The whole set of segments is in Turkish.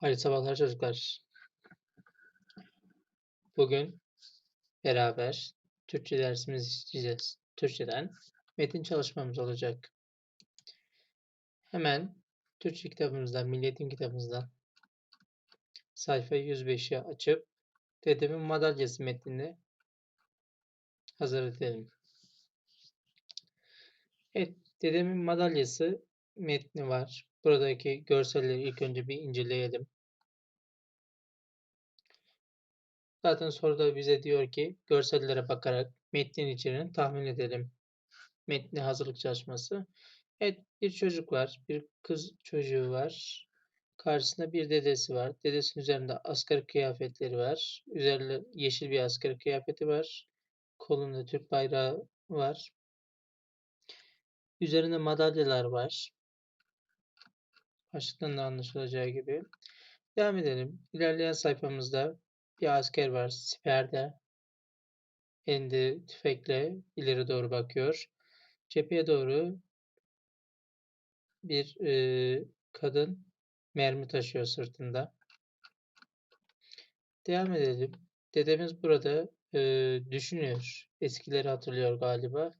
Hayırlı sabahlar çocuklar. Bugün beraber Türkçe dersimizi işleyeceğiz. Türkçeden metin çalışmamız olacak. Hemen Türkçe kitabımızdan, Milliyetin kitabımızdan sayfa 105'i açıp Dedemin Madalyası metnini hazır edelim. Evet, Dedemin Madalyası metni var. Buradaki görselleri ilk önce bir inceleyelim. Zaten soruda bize diyor ki görsellere bakarak metnin içeriğini tahmin edelim. Metni hazırlık çalışması. Evet bir çocuk var. Bir kız çocuğu var. Karşısında bir dedesi var. Dedesinin üzerinde asker kıyafetleri var. Üzerinde yeşil bir asker kıyafeti var. Kolunda Türk bayrağı var. Üzerinde madalyalar var. Başlıktan da anlaşılacağı gibi. Devam edelim. İlerleyen sayfamızda bir asker var siperde. Elinde tüfekle ileri doğru bakıyor. Cepheye doğru bir e, kadın mermi taşıyor sırtında. Devam edelim. Dedemiz burada e, düşünüyor. Eskileri hatırlıyor galiba.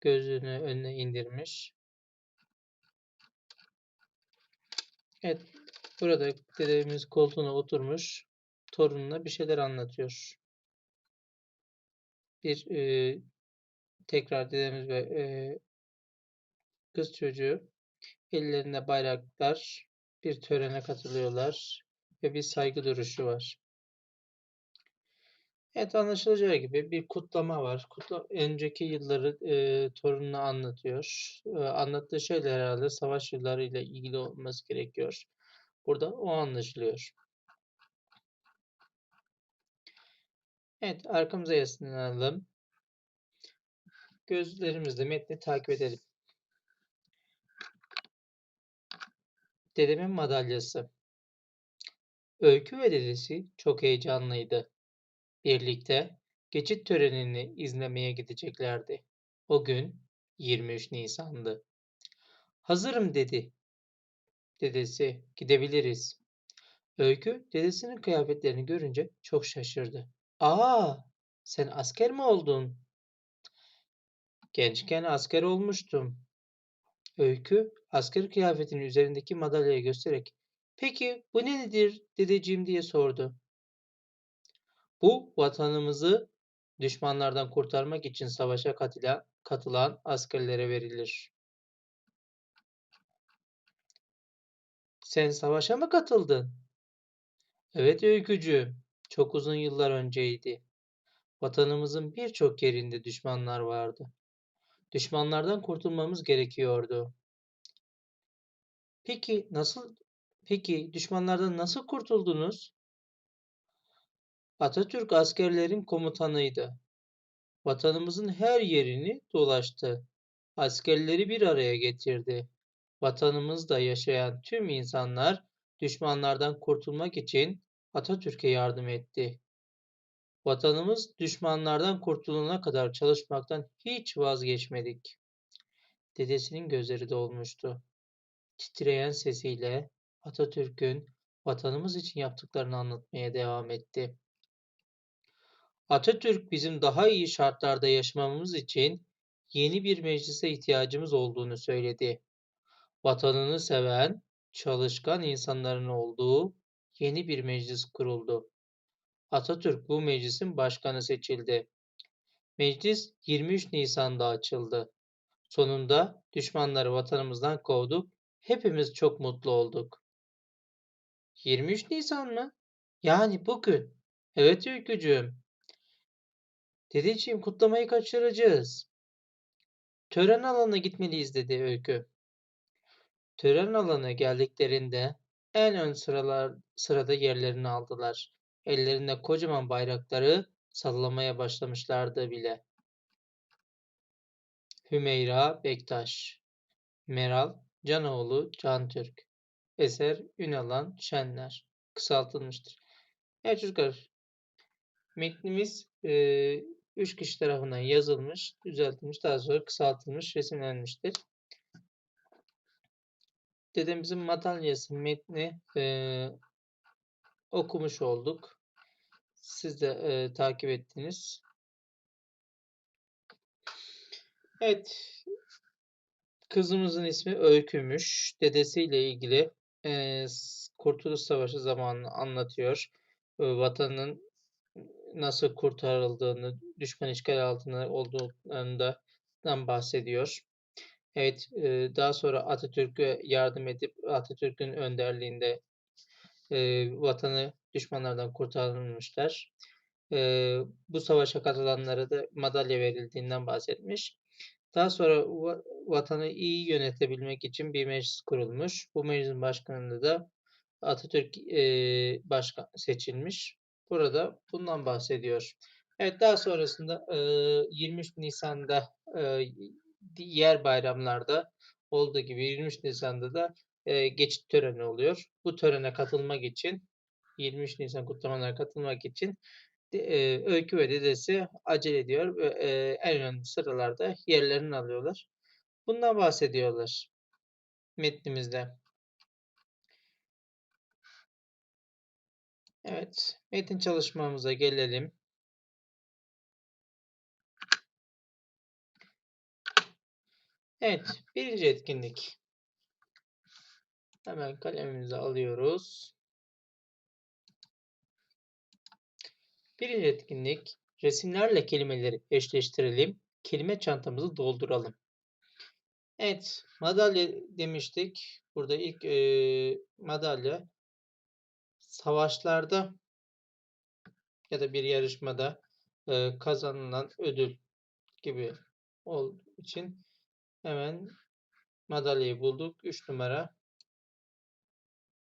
Gözünü önüne indirmiş. Evet. Burada dedemiz koltuğuna oturmuş torununa bir şeyler anlatıyor. Bir e, tekrar dedemiz ve e, kız çocuğu ellerinde bayraklar bir törene katılıyorlar ve bir saygı duruşu var. Evet anlaşılacağı gibi bir kutlama var. Kutla, önceki yılları e, torununa anlatıyor. E, anlattığı şeyler herhalde savaş yılları ile ilgili olması gerekiyor. Burada o anlaşılıyor. Evet, arkamıza yaslanalım. Gözlerimizle metni takip edelim. Dedemin madalyası. Öykü ve dedesi çok heyecanlıydı. Birlikte geçit törenini izlemeye gideceklerdi. O gün 23 Nisan'dı. Hazırım dedi. Dedesi, gidebiliriz. Öykü dedesinin kıyafetlerini görünce çok şaşırdı. Aa, sen asker mi oldun? Gençken asker olmuştum. Öykü, asker kıyafetinin üzerindeki madalyayı göstererek, peki bu nedir dedeciğim diye sordu. Bu vatanımızı düşmanlardan kurtarmak için savaşa katılan, katılan askerlere verilir. Sen savaşa mı katıldın? Evet öykücü. Çok uzun yıllar önceydi. Vatanımızın birçok yerinde düşmanlar vardı. Düşmanlardan kurtulmamız gerekiyordu. Peki nasıl peki düşmanlardan nasıl kurtuldunuz? Atatürk askerlerin komutanıydı. Vatanımızın her yerini dolaştı. Askerleri bir araya getirdi. Vatanımızda yaşayan tüm insanlar düşmanlardan kurtulmak için Atatürk'e yardım etti. Vatanımız düşmanlardan kurtulana kadar çalışmaktan hiç vazgeçmedik. Dedesinin gözleri dolmuştu. Titreyen sesiyle Atatürk'ün vatanımız için yaptıklarını anlatmaya devam etti. Atatürk bizim daha iyi şartlarda yaşamamız için yeni bir meclise ihtiyacımız olduğunu söyledi. Vatanını seven, çalışkan insanların olduğu yeni bir meclis kuruldu. Atatürk bu meclisin başkanı seçildi. Meclis 23 Nisan'da açıldı. Sonunda düşmanları vatanımızdan kovduk. Hepimiz çok mutlu olduk. 23 Nisan mı? Yani bugün. Evet Öykücüğüm. Dedeciğim kutlamayı kaçıracağız. Tören alanına gitmeliyiz dedi Öykü. Tören alanına geldiklerinde en ön sıralar, sırada yerlerini aldılar. Ellerinde kocaman bayrakları sallamaya başlamışlardı bile. Hümeyra Bektaş Meral Canoğlu Cantürk Eser Ünalan Şenler kısaltılmıştır. Evet çocuklar metnimiz e, üç kişi tarafından yazılmış, düzeltilmiş, daha sonra kısaltılmış, resimlenmiştir. dedemizin madalyası metni eee, okumuş olduk. Siz de eee, takip ettiniz. Evet. Kızımızın ismi Öykü'müş. Dedesiyle ilgili s- Kurtuluş Savaşı zamanını anlatıyor. Eee, Vatanın nasıl kurtarıldığını, düşman işgal altında olduğundan bahsediyor. Evet, daha sonra Atatürk'e yardım edip Atatürk'ün önderliğinde vatanı düşmanlardan kurtarılmışlar. Bu savaşa katılanlara da madalya verildiğinden bahsetmiş. Daha sonra va- vatanı iyi yönetebilmek için bir meclis kurulmuş. Bu meclisin başkanında da Atatürk başkan seçilmiş. Burada bundan bahsediyor. Evet daha sonrasında eee, 23 Nisan'da diğer bayramlarda olduğu gibi 23 Nisan'da da geçit töreni oluyor. Bu törene katılmak için 23 Nisan kutlamalarına katılmak için eee, Öykü ve dedesi acele ediyor ve en ön sıralarda yerlerini alıyorlar. Bundan bahsediyorlar metnimizde. Evet, metin çalışmamıza gelelim. Evet, birinci etkinlik. Hemen kalemimizi alıyoruz. Birinci etkinlik, resimlerle kelimeleri eşleştirelim, kelime çantamızı dolduralım. Evet, madalya demiştik. Burada ilk eee, madalya savaşlarda ya da bir yarışmada eee, kazanılan ödül gibi olduğu için hemen madalyayı bulduk. 3 numara.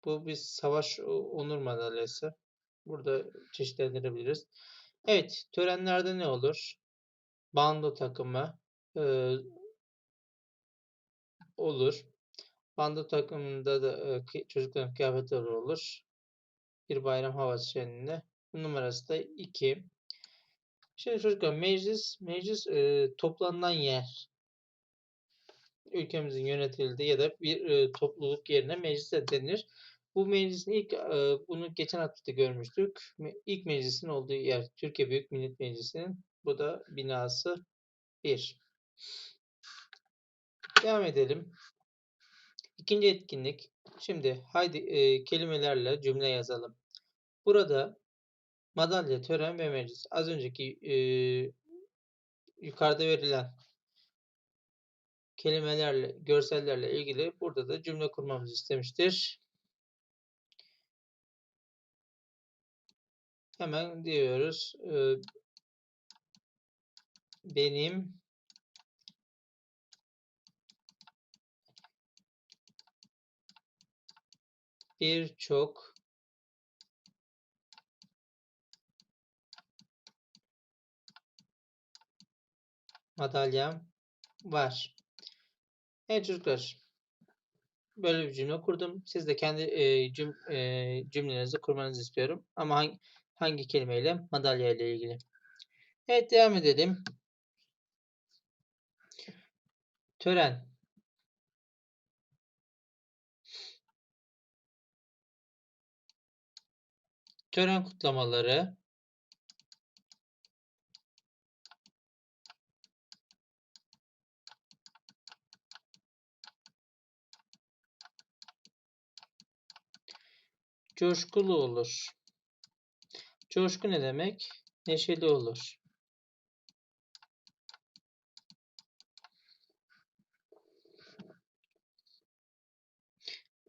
Bu bir savaş onur madalyası. Burada çeşitlendirebiliriz. Evet, törenlerde ne olur? Bando takımı eee, olur. Bando takımında da kı- çocukların kıyafetleri olur. Bir bayram havası şeklinde. Numarası da 2. Şimdi çocuklar meclis, meclis eee, toplanılan yer. Ülkemizin yönetildiği ya da bir eee, topluluk yerine meclis de denir. Bu meclisin ilk, eee, bunu geçen hafta da görmüştük. İlk meclisin olduğu yer Türkiye Büyük Millet Meclisi'nin. Bu da binası 1. Devam edelim. İkinci etkinlik. Şimdi haydi eee, kelimelerle cümle yazalım. Burada madalya, tören ve meclis. Az önceki eee, yukarıda verilen kelimelerle, görsellerle ilgili burada da cümle kurmamızı istemiştir. Hemen diyoruz. eee, benim birçok madalyam var. Evet çocuklar. Böyle bir cümle kurdum. Siz de kendi eee, cüm, eee, cümlelerinizi kurmanızı istiyorum. Ama hangi, hangi kelimeyle? Madalya ile ilgili. Evet devam edelim. Tören. Tören kutlamaları. Coşkulu olur. Coşku ne demek? Neşeli olur.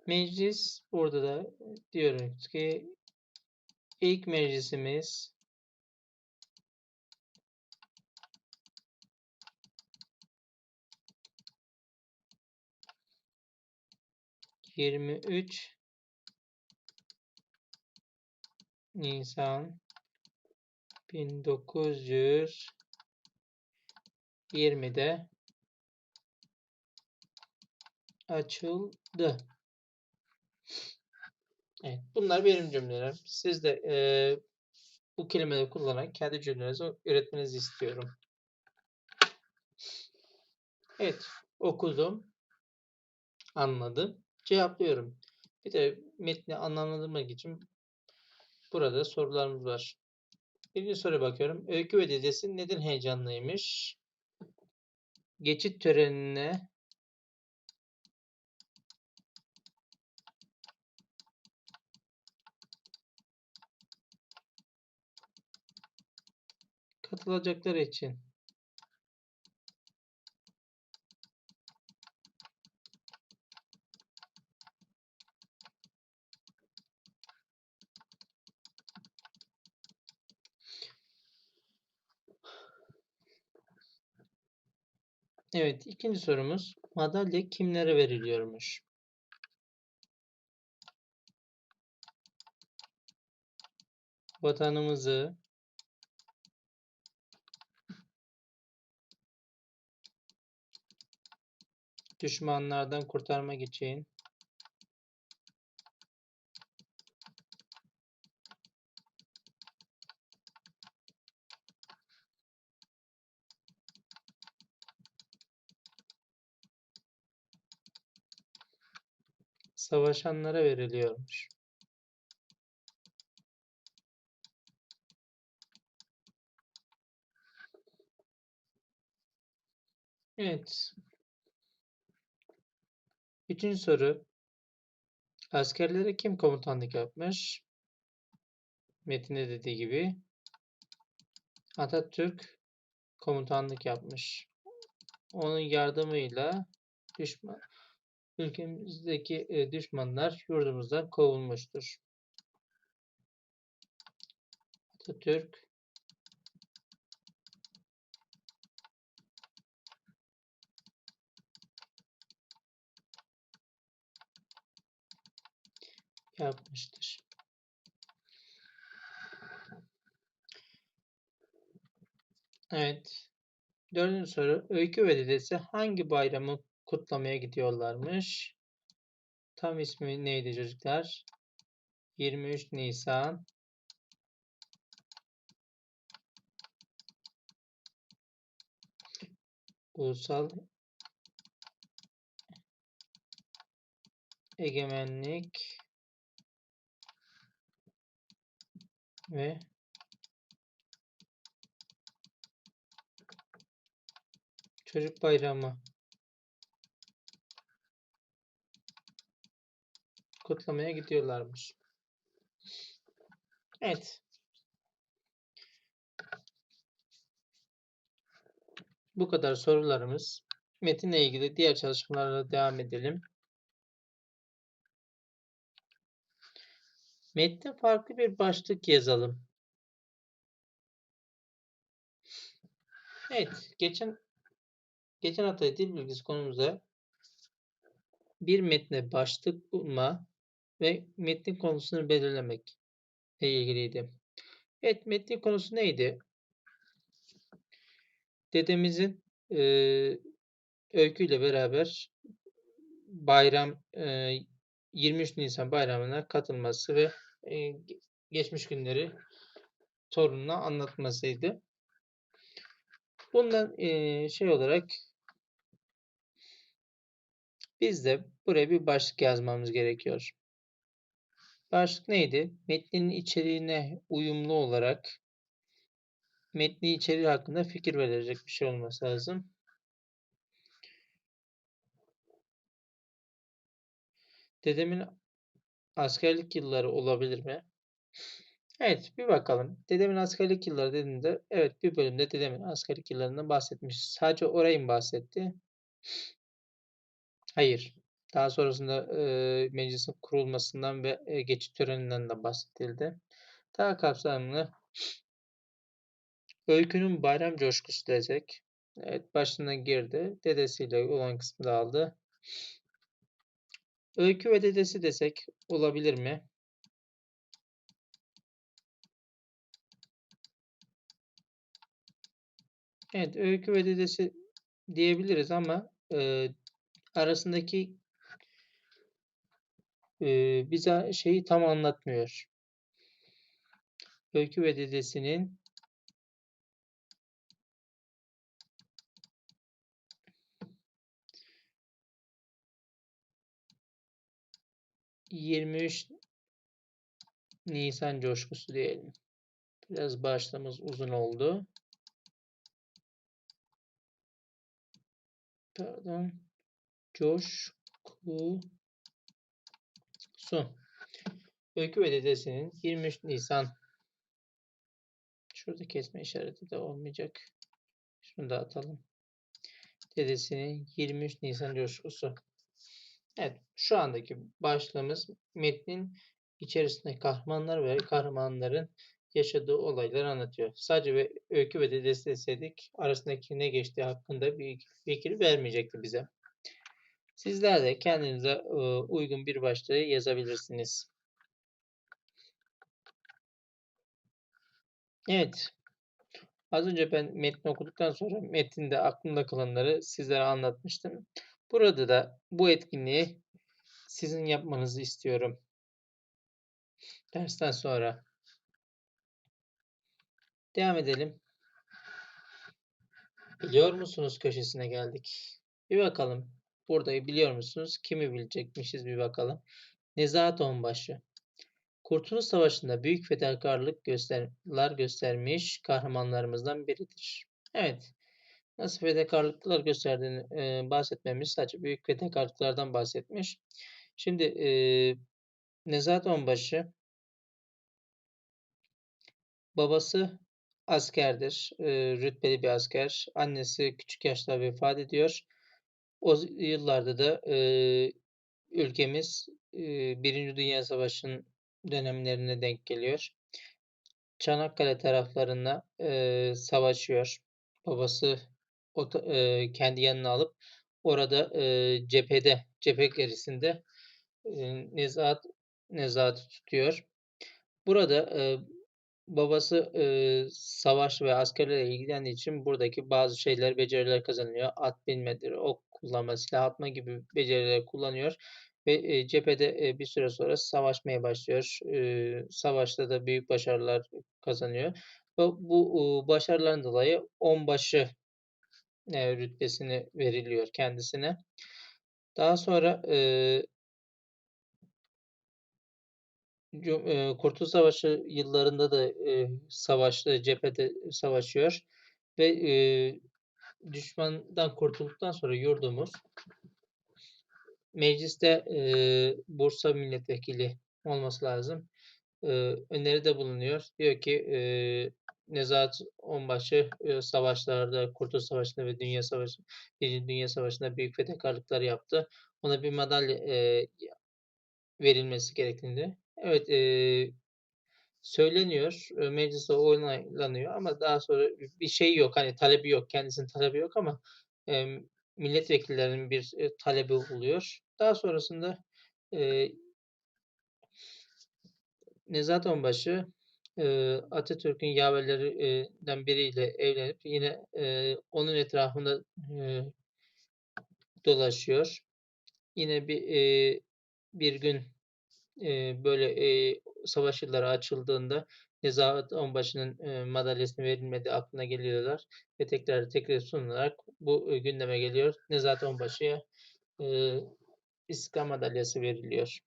Meclis burada da diyoruz ki ilk meclisimiz yirmi üç Nisan bin dokuz yüz yirmide açıldı. Evet, bunlar benim cümlelerim. Siz de eee, bu kelimeleri kullanarak kendi cümlelerinizi üretmenizi istiyorum. Evet, okudum, anladım. cevaplıyorum. Bir de metni anlamlandırmak için burada sorularımız var. Birinci soruya bakıyorum. Öykü ve dedesi neden heyecanlıymış? Geçit törenine katılacakları için. Evet, ikinci sorumuz. Madalya kimlere veriliyormuş? Vatanımızı, düşmanlardan kurtarmak için savaşanlara veriliyormuş. Evet. Üçüncü soru. Askerlere kim komutanlık yapmış? Metinde dediği gibi Atatürk komutanlık yapmış. Onun yardımıyla düşman ülkemizdeki e, düşmanlar yurdumuzdan kovulmuştur. Atatürk yapmıştır. Evet. Dördüncü soru. Öykü ve dedesi hangi bayramı kutlamaya gidiyorlarmış? Tam ismi neydi çocuklar? 23 Nisan Ulusal Egemenlik ve Çocuk Bayramı kutlamaya gidiyorlarmış. Evet. Bu kadar sorularımız. Metinle ilgili diğer çalışmalarla devam edelim. Metne farklı bir başlık yazalım. Evet, geçen geçen hafta dil bilgisi konumuzda bir metne başlık bulma ve metnin konusunu belirlemek ile ilgiliydi. Evet, metnin konusu neydi? Dedemizin e, öyküyle beraber bayram e, 23 Nisan bayramına katılması ve geçmiş günleri torununa anlatmasıydı. Bundan şey olarak biz de buraya bir başlık yazmamız gerekiyor. Başlık neydi? Metnin içeriğine uyumlu olarak metni içeriği hakkında fikir verecek bir şey olması lazım. Dedemin askerlik yılları olabilir mi? Evet, bir bakalım. Dedemin askerlik yılları dediğinde, evet bir bölümde dedemin askerlik yıllarından bahsetmiş. Sadece orayı mı bahsetti? Hayır. Daha sonrasında e, meclisin kurulmasından ve e, geçit töreninden de bahsedildi. Daha kapsamlı öykünün bayram coşkusu desek. Evet, başına girdi. Dedesiyle olan kısmı da aldı. Öykü ve dedesi desek olabilir mi? Evet, öykü ve dedesi diyebiliriz ama e, arasındaki e, bize şeyi tam anlatmıyor. Öykü ve dedesinin 23 Nisan coşkusu diyelim. Biraz başlığımız uzun oldu. Pardon. Coşku Su. Öykü ve dedesinin 23 Nisan Şurada kesme işareti de olmayacak. Şunu da atalım. Dedesinin 23 Nisan coşkusu. Evet, şu andaki başlığımız metnin içerisinde kahramanlar ve kahramanların yaşadığı olayları anlatıyor. Sadece ve öykü ve dedesi deseydik arasındaki ne geçtiği hakkında bir fikir vermeyecekti bize. Sizler de kendinize uygun bir başlığı yazabilirsiniz. Evet. Az önce ben metni okuduktan sonra metinde aklımda kalanları sizlere anlatmıştım. Burada da bu etkinliği sizin yapmanızı istiyorum. Dersten sonra. Devam edelim. Biliyor musunuz köşesine geldik. Bir bakalım. Burada biliyor musunuz? Kimi bilecekmişiz bir bakalım. Nezahat Onbaşı. Kurtuluş Savaşı'nda büyük fedakarlık gösterler göstermiş kahramanlarımızdan biridir. Evet. Nasıl fedakarlıklar gösterdiğini e, bahsetmemiz sadece büyük fedakarlıklardan bahsetmiş. Şimdi e, Nezahat Onbaşı babası askerdir. E, rütbeli bir asker. Annesi küçük yaşta vefat ediyor. O yıllarda da e, ülkemiz e, Birinci Dünya Savaşı'nın dönemlerine denk geliyor. Çanakkale taraflarında e, savaşıyor. Babası o, e, kendi yanına alıp orada e, cephede, cephe gerisinde e, nezahat, nezahat tutuyor. Burada e, babası e, savaş ve askerlerle ilgilendiği için buradaki bazı şeyler, beceriler kazanıyor. At binmedir, ok kullanma, silah atma gibi beceriler kullanıyor ve e, cephede e, bir süre sonra savaşmaya başlıyor. E, savaşta da büyük başarılar kazanıyor. Ve bu başarıların dolayı onbaşı e, rütbesini veriliyor kendisine. Daha sonra e, Kurtuluş Savaşı yıllarında da e, savaşta, cephede savaşıyor ve e, düşmandan kurtulduktan sonra yurdumuz mecliste e, Bursa milletvekili olması lazım. E, öneride bulunuyor. Diyor ki e, Nezahat Onbaşı e, savaşlarda, Kurtuluş Savaşı'nda ve Dünya Savaşı, Birinci Dünya Savaşı'nda büyük fedakarlıklar yaptı. Ona bir madalya e, verilmesi gerektiğini. Evet, e, söyleniyor, e, mecliste oylanıyor ama daha sonra bir şey yok, hani talebi yok, kendisinin talebi yok ama e, milletvekillerinin bir e, talebi oluyor. Daha sonrasında e, Nezahat Onbaşı e, Atatürk'ün yaverlerinden biriyle evlenip yine onun etrafında dolaşıyor. Yine bir bir gün böyle savaş yılları açıldığında Nezahat Onbaşı'nın madalyasını verilmediği aklına geliyorlar ve tekrar tekrar sunularak bu gündeme geliyor. Nezahat Onbaşı'ya e, Madalyası veriliyor.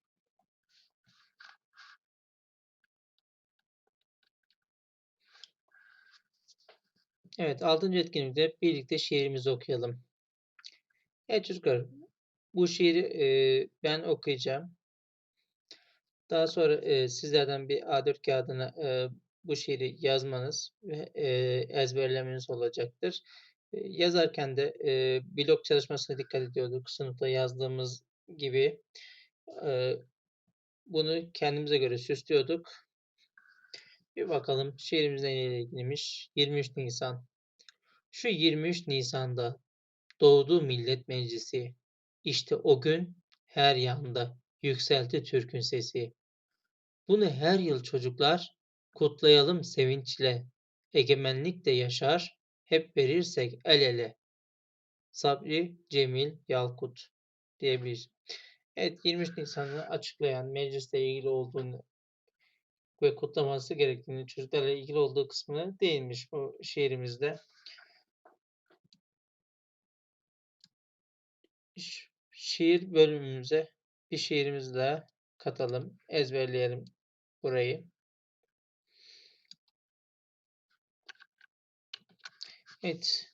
Evet, 6. etkinlikte birlikte şiirimizi okuyalım. Evet çocuklar, bu şiiri e, ben okuyacağım. Daha sonra e, sizlerden bir A4 kağıdına e, bu şiiri yazmanız ve e, ezberlemeniz olacaktır. E, yazarken de e, blok çalışmasına dikkat ediyorduk. Sınıfta yazdığımız gibi e, bunu kendimize göre süslüyorduk. Bir bakalım şiirimiz neyle ilgiliymiş. 23 Nisan. Şu 23 Nisan'da doğdu Millet Meclisi. İşte o gün her yanda yükselti Türk'ün sesi. Bunu her yıl çocuklar kutlayalım sevinçle. Egemenlik de yaşar, hep verirsek el ele. Sabri Cemil Yalkut diye bir Evet 23 Nisan'ı açıklayan meclisle ilgili olduğunu ve kutlaması gerektiğini çocuklarla ilgili olduğu kısmına değinmiş bu şiirimizde. Şiir bölümümüze bir şiirimiz daha katalım. Ezberleyelim burayı. Evet.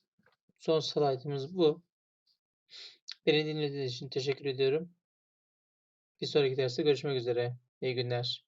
Son slaytımız bu. Beni dinlediğiniz için teşekkür ediyorum. Bir sonraki derste görüşmek üzere. İyi günler.